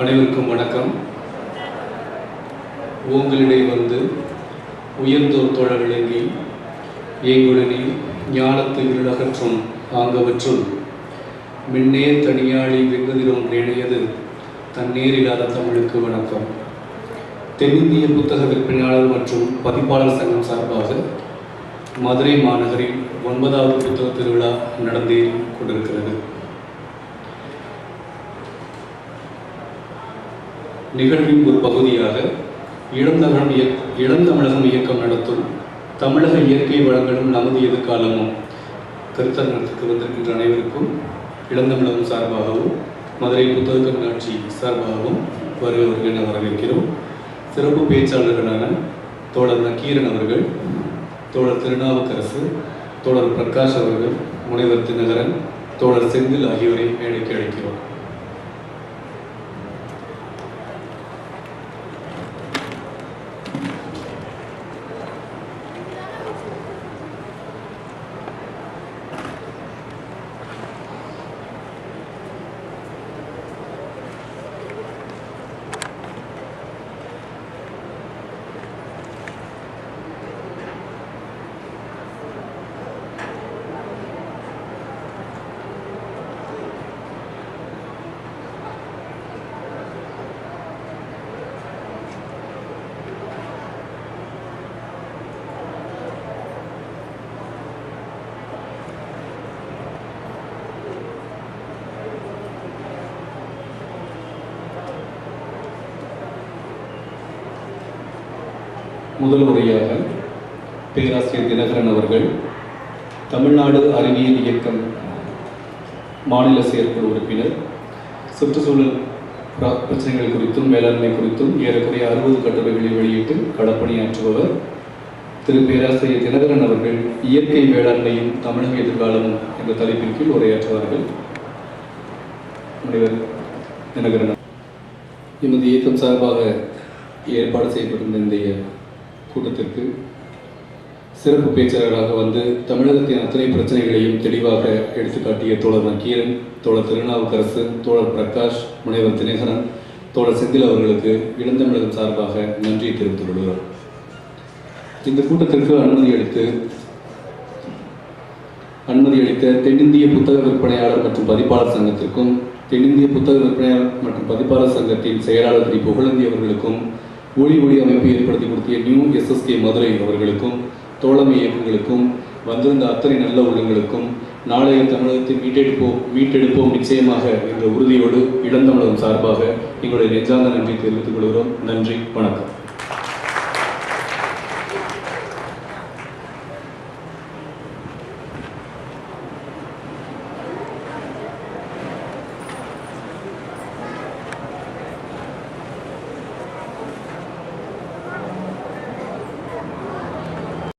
அனைவருக்கும் வணக்கம். உங்களிடை வந்து உயர்ந்தோர் தோழ விளங்கி ஏங்குடனில் ஞானத்து இருளகற்றும் ஆங்கவற்றுள். மின்னே தனியாளி வெங்குதிரும் நினையது தன்னேரில்லாத தமிழுக்கு வணக்கம். தென்னிந்திய புத்தக விற்பனையாளர் மற்றும் பதிப்பாளர் சங்கம் சார்பாக மதுரை மாநகரில் ஒன்பதாவது புத்தக திருவிழா நடந்தே கொண்டிருக்கிறது. நிகழ்வின் ஒரு பகுதியாக இளந்தமிழகம் இயக் இளந்தமிழகம் இயக்கம் நடத்தும் தமிழக இயற்கை வளங்களும் நமது எதிர்காலமும் கருத்தரங்கத்துக்கு வந்திருக்கின்ற அனைவருக்கும் இளந்தமிழகம் சார்பாகவும் மதுரை புத்தக கண்காட்சி சார்பாகவும் வருகிறவர்கள் என வரவேற்கிறோம். சிறப்பு பேச்சாளர்களான தோழர் நக்கீரன் அவர்கள் தோழர் திருநாவுக்கரசு தோழர் பிரகாஷ் அவர்கள் முனைவர் தினகரன் தோழர் செந்தில் ஆகியோரை மேடைக்கு அழைக்கிறோம். முதல் முறையாக பேராசிரியர் தினகரன் அவர்கள் தமிழ்நாடு அறிவியல் இயக்கம் மாநில செயற்குழு உறுப்பினர். சுற்றுச்சூழல் பிரச்சனைகள் குறித்தும் மேலாண்மை குறித்தும் ஏறக்குறைய அறுபது கட்டுரைகளை வெளியிட்டு களப்பணியாற்றுபவர். திரு. பேராசிரியர் தினகரன் அவர்கள் இயற்கை வேளாண்மையும் தமிழக எதிர்காலமும் என்ற தலைப்பின் கீழ் உரையாற்றுவார்கள். முனைவர் தினகரன் எமது இயக்கம் சார்பாக ஏற்பாடு செய்யப்பட்டிருந்த இந்த கூட்டத்திற்கு சிறப்பு பேச்சாளராக வந்து தமிழகத்தின் அத்தனை பிரச்சனைகளையும் தெளிவாக எடுத்துக்காட்டிய தோழர் நக்கீரன் தோழர் திருநாவுக்கரசு தோழர் பிரகாஷ் முனைவர் தினகரன் தோழர் செந்தில் அவர்களுக்கு இளந்தமிழகம் சார்பாக நன்றியை தெரிவித்துக் கொள்கிறோம். இந்த கூட்டத்திற்கு அனுமதி அளித்து அனுமதி அளித்த தென்னிந்திய புத்தக விற்பனையாளர் மற்றும் பதிப்பாளர் சங்கத்திற்கும் தென்னிந்திய புத்தக விற்பனையாளர் மற்றும் பதிப்பாளர் சங்கத்தின் செயலாளர் திரு புகழந்தி அவர்களுக்கும் ஒளி ஒளி அமைப்பு ஏற்படுத்தி கொடுத்திய நியூ எஸ்எஸ்கே மதுரை அவர்களுக்கும் தோழமை இயக்கங்களுக்கும் வந்திருந்த அத்தனை நல்ல உள்ளங்களுக்கும் நாளைய தமிழகத்தை மீட்டெடுப்போம் மீட்டெடுப்போம் நிச்சயமாக என்ற உறுதியோடு இளந்தமிழகம் சார்பாக எங்களுடைய நெஞ்சார்ந்த நன்றி தெரிவித்துக் கொள்கிறோம். நன்றி வணக்கம்.